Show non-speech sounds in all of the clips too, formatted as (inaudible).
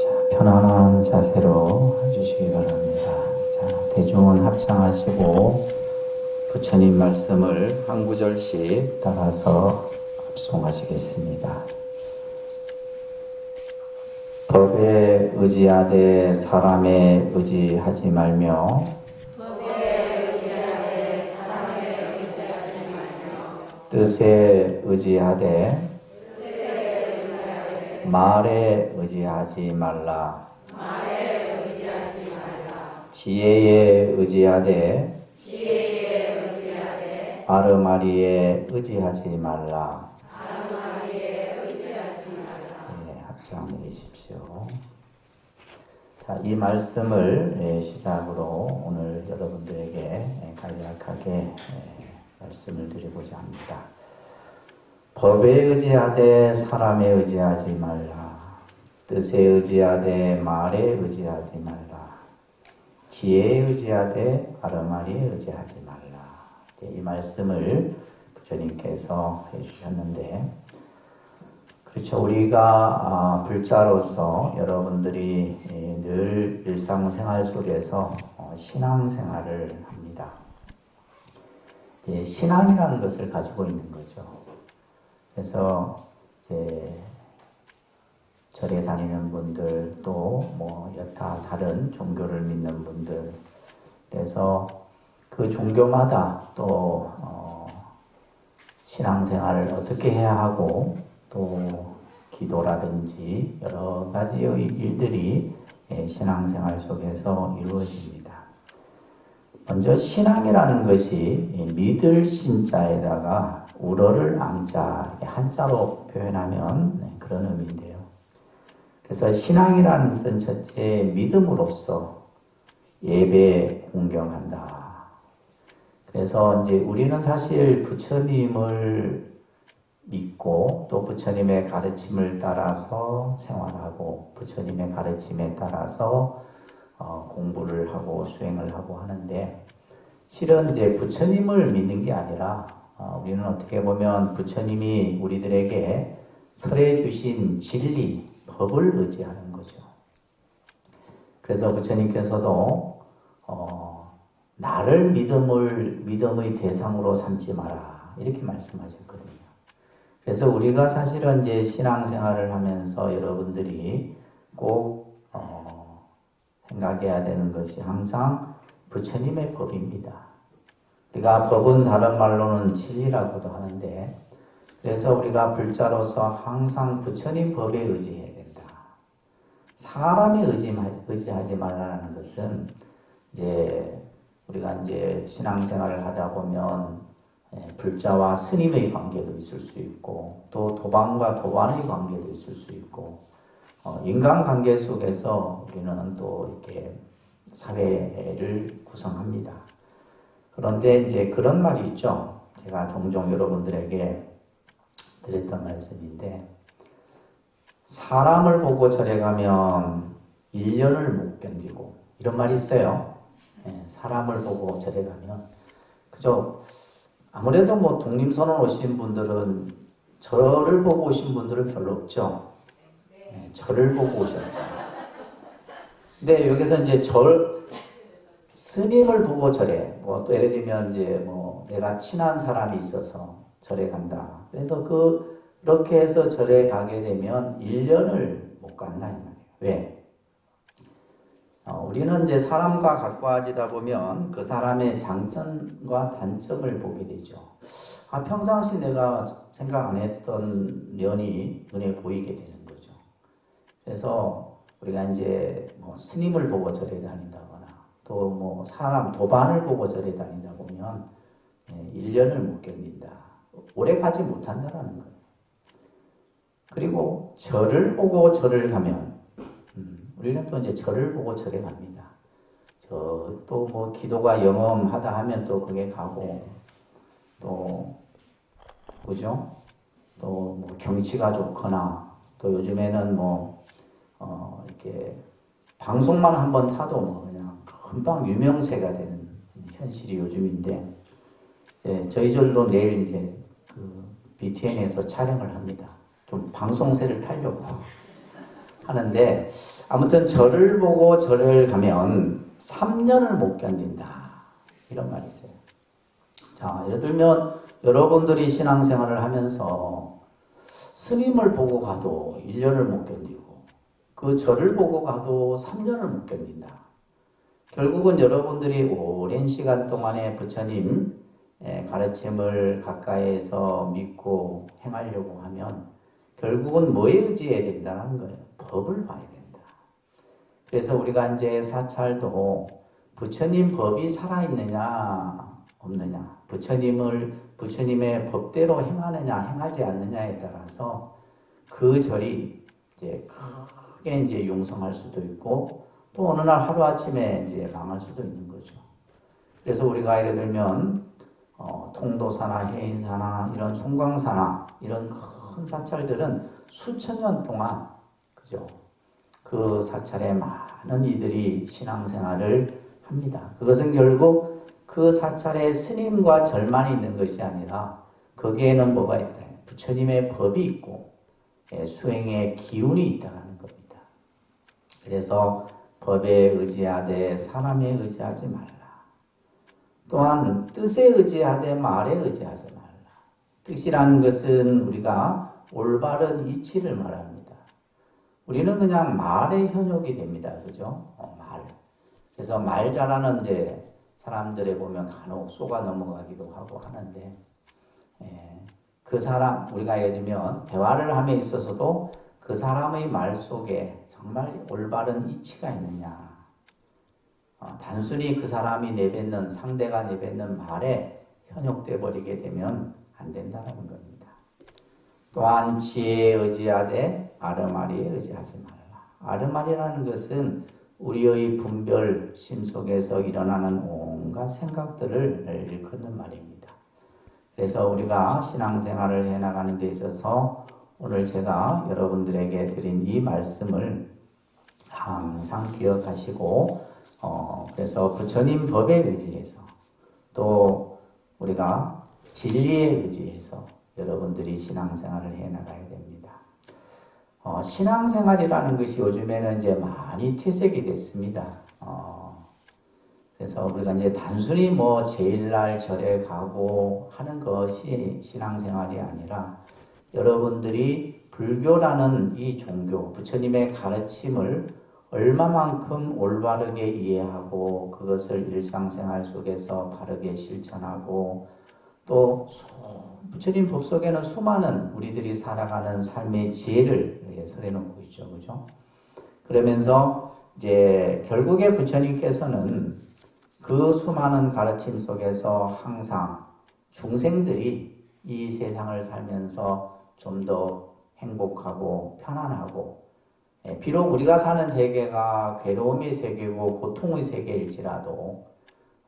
자, 편안한 자세로 해주시기 바랍니다. 자, 대중은 합장하시고 부처님 말씀을 한 구절씩 따라서 합송하시겠습니다. 법에 의지하되 사람에 의지하지 말며 뜻에 의지하되 말에 의지하지 말라. 지혜에 의지하되 아르마리에 의지하지 말라. 예, 합장 내리십시오. 자, 이 말씀을 예, 시작으로 오늘 여러분들에게 예, 간략하게 예, 말씀을 드리고자 합니다. 법에 의지하되 사람에 의지하지 말라. 뜻에 의지하되 말에 의지하지 말라. 지혜에 의지하되 아르마리에 의지하지 말라. 이 말씀을 부처님께서 해주셨는데, 그렇죠. 우리가 아, 불자로서 여러분들이 예, 늘 일상생활 속에서 어, 신앙생활을 합니다. 신앙이라는 것을 가지고 있는 거죠. 그래서 이제 절에 다니는 분들 또 뭐 여타 다른 종교를 믿는 분들 그래서 그 종교마다 또 어, 신앙생활을 어떻게 해야 하고 또 기도라든지 여러 가지의 일들이 예, 신앙생활 속에서 이루어집니다. 먼저 신앙이라는 것이 이 믿을 신자에다가 우러를 앙자 한자로 표현하면 네, 그런 의미인데요. 그래서 신앙이라는 것은 첫째 믿음으로써 예배 공경한다. 그래서 이제 우리는 사실 부처님을 믿고 또 부처님의 가르침을 따라서 생활하고 부처님의 가르침에 따라서 어, 공부를 하고 수행을 하고 하는데 실은 이제 부처님을 믿는 게 아니라 어, 우리는 어떻게 보면 부처님이 우리들에게 설해 주신 진리, 법을 의지하는 거죠. 그래서 부처님께서도 어, 나를 믿음을 믿음의 대상으로 삼지 마라 이렇게 말씀하셨거든요. 그래서 우리가 사실은 이제 신앙생활을 하면서 여러분들이 꼭 어, 생각해야 되는 것이 항상 부처님의 법입니다. 우리가 법은 다른 말로는 진리라고도 하는데 그래서 우리가 불자로서 항상 부처님 법에 의지해야 된다. 사람에 의지하지 말라는 것은 이제 우리가 이제 신앙생활을 하다 보면 예, 불자와 스님의 관계도 있을 수 있고 또 도반과 도반의 관계도 있을 수 있고 어, 인간관계 속에서 우리는 또 이렇게 사회를 구성합니다. 그런데 이제 그런 말이 있죠. 제가 종종 여러분들에게 드렸던 말씀인데 사람을 보고 절에 가면 1년을 못 견디고 이런 말이 있어요. 예, 사람을 보고 절에 가면 그저 아무래도 뭐 독림선언 오신 분들은 절을 보고 오신 분들은 별로 없죠. 네, 절을 보고 오셨죠. 근데 여기서 이제 절 스님을 보고 절에 뭐또 예를 들면 이제 뭐 내가 친한 사람이 있어서 절에 간다. 그래서 그 그렇게 해서 절에 가게 되면 1년을 못 간다. 왜? 어, 우리는 이제 사람과 가까워지다 보면 그 사람의 장점과 단점을 보게 되죠. 아, 평상시 내가 생각 안 했던 면이 눈에 보이게 되는 거죠. 그래서 우리가 이제 뭐 스님을 보고 절에 다닌다거나 또 뭐 사람 도반을 보고 절에 다니다 보면 예, 1년을 못 견딘다. 오래 가지 못한다라는 거예요. 그리고 절을 보고 절을 가면 음, 우리는 또 이제 절을 보고 절에 갑니다. 저 또 뭐 기도가 영험하다 하면 또 그게 가고 또 그죠? 또 뭐 경치가 좋거나 또 요즘에는 뭐 어, 이렇게 방송만 한 번 타도 뭐 그냥 금방 유명세가 되는 현실이 요즘인데 이제 저희 절도 내일 이제 그 BTN에서 촬영을 합니다. 좀 방송세를 타려고 (laughs) 하는데 아무튼 저를 보고 저를 가면 3년을 못 견딘다. 이런 말이 있어요. 자, 예를 들면 여러분들이 신앙생활을 하면서 스님을 보고 가도 1년을 못 견디고 그 절을 보고 가도 3년을 못 견딘다. 결국은 여러분들이 오랜 시간 동안에 부처님 의 가르침을 가까이에서 믿고 행하려고 하면 결국은 뭐에 의지해야 된다는 거예요. 법을 봐야 된다. 그래서 우리가 이제 사찰도 부처님 법이 살아있느냐 없느냐 부처님을 부처님의 법대로 행하느냐 행하지 않느냐에 따라서 그 절이 이제 크게 이제 융성할 수도 있고 또 어느 날 하루 아침에 이제 망할 수도 있는 거죠. 그래서 우리가 예를 들면 어, 통도사나 해인사나 이런 송광사나 이런 큰 사찰들은 수천 년 동안 그죠 그 사찰에 많은 이들이 신앙생활을 합니다. 그것은 결국 그 사찰에 스님과 절만 있는 것이 아니라 거기에는 뭐가 있다? 부처님의 법이 있고 예, 수행의 기운이 있다는 겁니다. 그래서 법에 의지하되 사람에 의지하지 말라. 또한 뜻에 의지하되 말에 의지하지 말라. 뜻이라는 것은 우리가 올바른 이치를 말합니다. 우리는 그냥 말의 현혹이 됩니다. 그죠? 어, 말. 그래서 말 잘하는 이제 사람들에 보면 간혹 쏘가 넘어가기도 하고 하는데, 예, 그 사람, 우리가 예를 들면 대화를 함에 있어서도 그 사람의 말 속에 정말 올바른 이치가 있느냐. 어, 단순히 그 사람이 내뱉는 상대가 내뱉는 말에 현혹돼 버리게 되면 안 된다는 겁니다. 또한 지혜에 의지하되 아르마리에 의지하지 말라. 아르마리라는 것은 우리의 분별 심 속에서 일어나는 온갖 생각들을 일컫는 말입니다. 그래서 우리가 신앙생활을 해나가는 데 있어서 오늘 제가 여러분들에게 드린 이 말씀을 항상 기억하시고 어, 그래서 부처님 법에 의지해서 또 우리가 진리에 의지해서 여러분들이 신앙생활을 해 나가야 됩니다. 어, 신앙생활이라는 것이 요즘에는 이제 많이 퇴색이 됐습니다. 어, 그래서 우리가 이제 단순히 뭐 제일날 절에 가고 하는 것이 신앙생활이 아니라 여러분들이 불교라는 이 종교, 부처님의 가르침을 얼마만큼 올바르게 이해하고 그것을 일상생활 속에서 바르게 실천하고 또 부처님 법 속에는 수많은 우리들이 살아가는 삶의 지혜를 설해놓고 있죠, 그죠? 그러면서 이제 결국에 부처님께서는 그 수많은 가르침 속에서 항상 중생들이 이 세상을 살면서 좀 더 행복하고 편안하고 예, 비록 우리가 사는 세계가 괴로움의 세계고 고통의 세계일지라도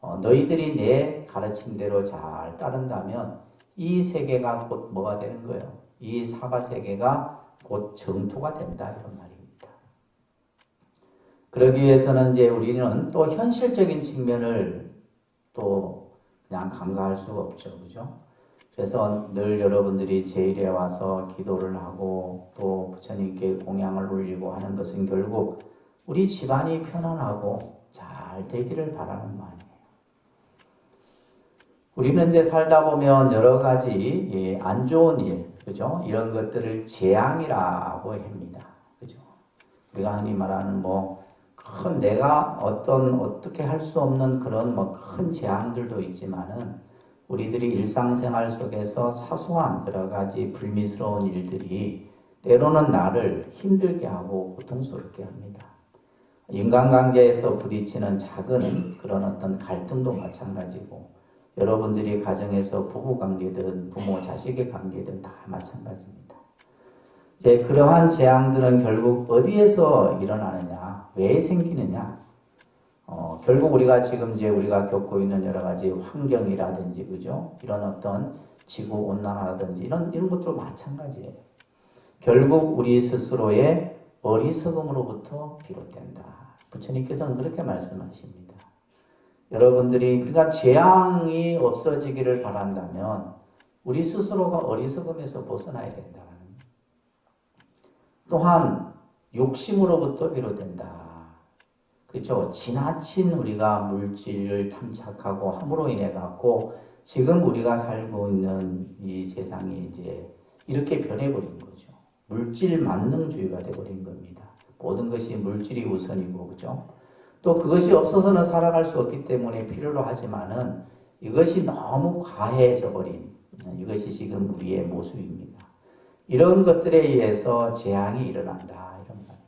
어, 너희들이 내 가르침대로 잘 따른다면 이 세계가 곧 뭐가 되는 거예요? 이 사바 세계가 곧 정토가 된다 이런 말입니다. 그러기 위해서는 이제 우리는 또 현실적인 측면을 또 그냥 간과할 수가 없죠, 그죠? 그래서 늘 여러분들이 제일에 와서 기도를 하고 또 부처님께 공양을 올리고 하는 것은 결국 우리 집안이 편안하고 잘 되기를 바라는 마음이에요. 우리는 이제 살다 보면 여러 가지 안 좋은 일, 그죠? 이런 것들을 재앙이라고 합니다. 그죠? 우리가 흔히 말하는 뭐, 큰 내가 어떤, 어떻게 할 수 없는 그런 뭐 큰 재앙들도 있지만은 우리들이 일상생활 속에서 사소한 여러 가지 불미스러운 일들이 때로는 나를 힘들게 하고 고통스럽게 합니다. 인간관계에서 부딪히는 작은 그런 어떤 갈등도 마찬가지고 여러분들이 가정에서 부부 관계든 부모 자식의 관계든 다 마찬가지입니다. 이제 그러한 재앙들은 결국 어디에서 일어나느냐, 왜 생기느냐, 어, 결국 우리가 지금 이제 우리가 겪고 있는 여러 가지 환경이라든지 그죠? 이런 어떤 지구 온난화라든지 이런 이런 것도 마찬가지예요. 결국 우리 스스로의 어리석음으로부터 비롯된다. 부처님께서는 그렇게 말씀하십니다. 여러분들이 우리가 재앙이 없어지기를 바란다면 우리 스스로가 어리석음에서 벗어나야 된다는 또한 욕심으로부터 비롯된다. 그렇죠. 지나친 우리가 물질을 탐착하고 함으로 인해 갖고 지금 우리가 살고 있는 이 세상이 이제 이렇게 변해버린 거죠. 물질 만능주의가 돼버린 겁니다. 모든 것이 물질이 우선이고 그죠. 또 그것이 없어서는 살아갈 수 없기 때문에 필요로 하지만은 이것이 너무 과해져 버린 이것이 지금 우리의 모습입니다. 이런 것들에 의해서 재앙이 일어난다 이런 말이에요.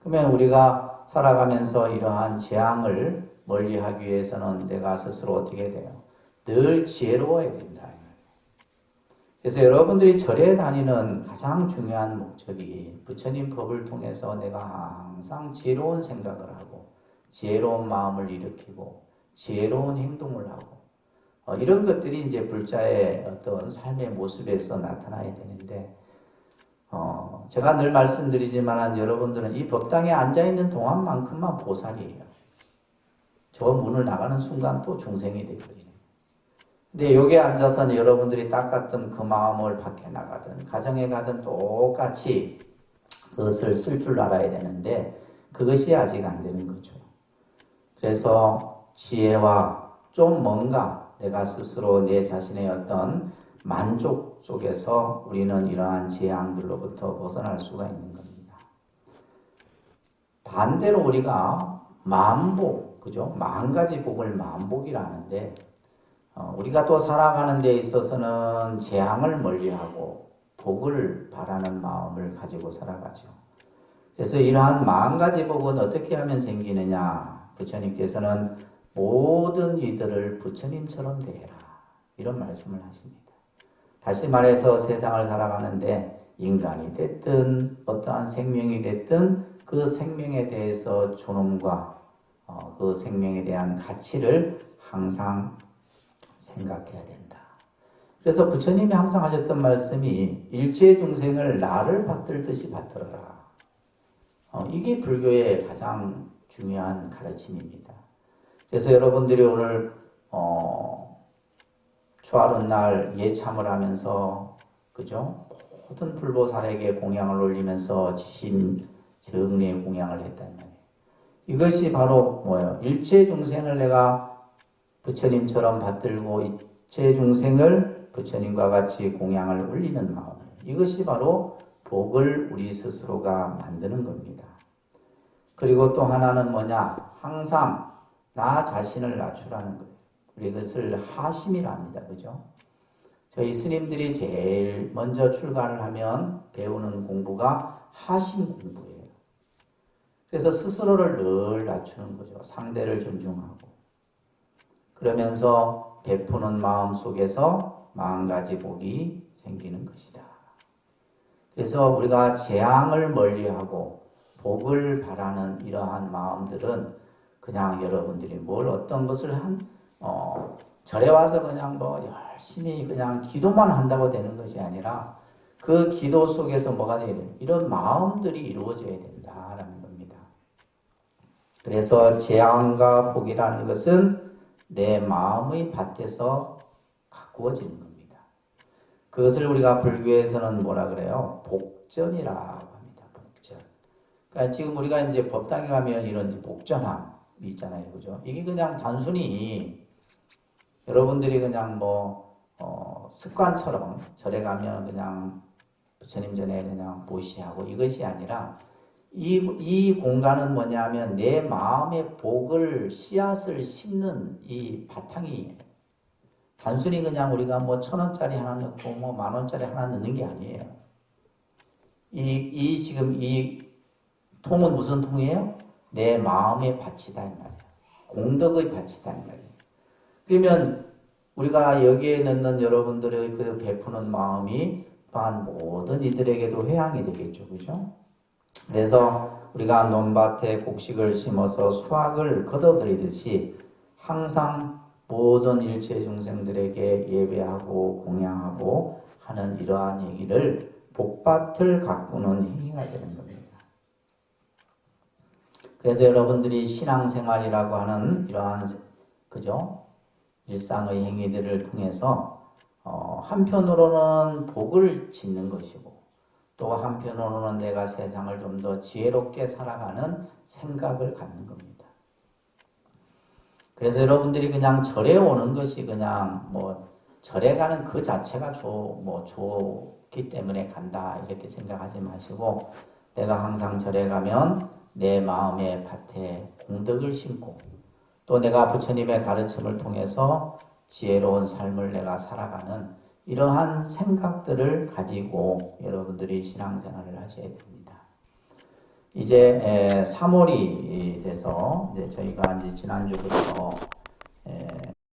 그러면 우리가 살아가면서 이러한 재앙을 멀리하기 위해서는 내가 스스로 어떻게 돼요? 늘 지혜로워야 된다. 그래서 여러분들이 절에 다니는 가장 중요한 목적이 부처님 법을 통해서 내가 항상 지혜로운 생각을 하고 지혜로운 마음을 일으키고 지혜로운 행동을 하고 어, 이런 것들이 이제 불자의 어떤 삶의 모습에서 나타나야 되는데 어, 제가 늘 말씀드리지만 여러분들은 이 법당에 앉아 있는 동안만큼만 보살이에요. 저 문을 나가는 순간 또 중생이 되거든요. 근데 여기에 앉아서는 여러분들이 닦았던 그 마음을 밖에 나가든 가정에 가든 똑같이 그것을 쓸 줄 알아야 되는데 그것이 아직 안 되는 거죠. 그래서 지혜와 좀 뭔가 내가 스스로 내 자신의 어떤 만족 속에서 우리는 이러한 재앙들로부터 벗어날 수가 있는 겁니다. 반대로 우리가 만복, 그죠? 만 가지 복을 만복이라는데 어, 우리가 또 살아가는 데 있어서는 재앙을 멀리하고 복을 바라는 마음을 가지고 살아가죠. 그래서 이러한 만 가지 복은 어떻게 하면 생기느냐? 부처님께서는 모든 이들을 부처님처럼 대해라. 이런 말씀을 하십니다. 다시 말해서 세상을 살아가는데 인간이 됐든 어떠한 생명이 됐든 그 생명에 대해서 존엄과 어, 그 생명에 대한 가치를 항상 생각해야 된다. 그래서 부처님이 항상 하셨던 말씀이 일체 중생을 나를 받들듯이 받들어라. 어, 이게 불교의 가장 중요한 가르침입니다. 그래서 여러분들이 오늘 어, 초하룻 날 예참을 하면서 그죠? 모든 불보살에게 공양을 올리면서 지심 정리의 공양을 했단 말이에요. 이것이 바로 뭐예요? 일체 중생을 내가 부처님처럼 받들고 이체 중생을 부처님과 같이 공양을 올리는 마음. 이것이 바로 복을 우리 스스로가 만드는 겁니다. 그리고 또 하나는 뭐냐? 항상 나 자신을 낮추라는 거예요. 우리 그것을 하심이라 합니다. 그죠? 저희 스님들이 제일 먼저 출가를 하면 배우는 공부가 하심 공부예요. 그래서 스스로를 늘 낮추는 거죠. 상대를 존중하고. 그러면서 베푸는 마음 속에서 마음 가지 복이 생기는 것이다. 그래서 우리가 재앙을 멀리하고 복을 바라는 이러한 마음들은 그냥 여러분들이 뭘 어떤 것을 한, 어, 절에 와서 그냥 뭐 열심히 그냥 기도만 한다고 되는 것이 아니라 그 기도 속에서 뭐가 되는 이런 마음들이 이루어져야 된다라는 겁니다. 그래서 재앙과 복이라는 것은 내 마음의 밭에서 가꾸어지는 겁니다. 그것을 우리가 불교에서는 뭐라 그래요? 복전이라고 합니다. 복전. 그러니까 지금 우리가 이제 법당에 가면 이런 복전함이 있잖아요. 그죠? 이게 그냥 단순히 여러분들이 그냥 뭐, 어, 습관처럼 절에 가면 그냥 부처님 전에 그냥 보시하고 이것이 아니라 이, 이 공간은 뭐냐면 내 마음의 복을 씨앗을 심는 이 바탕이 단순히 그냥 우리가 뭐 천 원짜리 하나 넣고 뭐 만 원짜리 하나 넣는 게 아니에요. 이, 이 지금 이 통은 무슨 통이에요? 내 마음의 밭이다 이 말이에요. 공덕의 밭이다 이 말이에요. 그러면 우리가 여기에 넣는 여러분들의 그 베푸는 마음이 또한 모든 이들에게도 회양이 되겠죠. 그죠? 그래서 우리가 논밭에 곡식을 심어서 수확을 거둬들이듯이 항상 모든 일체 중생들에게 예배하고 공양하고 하는 이러한 행위를 복밭을 가꾸는 행위가 되는 겁니다. 그래서 여러분들이 신앙생활이라고 하는 이러한 그죠 일상의 행위들을 통해서 어, 한편으로는 복을 짓는 것이고 또 한편으로는 내가 세상을 좀 더 지혜롭게 살아가는 생각을 갖는 겁니다. 그래서 여러분들이 그냥 절에 오는 것이 그냥 뭐 절에 가는 그 자체가 좋, 뭐 좋기 때문에 간다 이렇게 생각하지 마시고 내가 항상 절에 가면 내 마음의 밭에 공덕을 심고 또 내가 부처님의 가르침을 통해서 지혜로운 삶을 내가 살아가는 이러한 생각들을 가지고 여러분들이 신앙생활을 하셔야 됩니다. 이제 3월이 돼서 이제 저희가 이제 지난주부터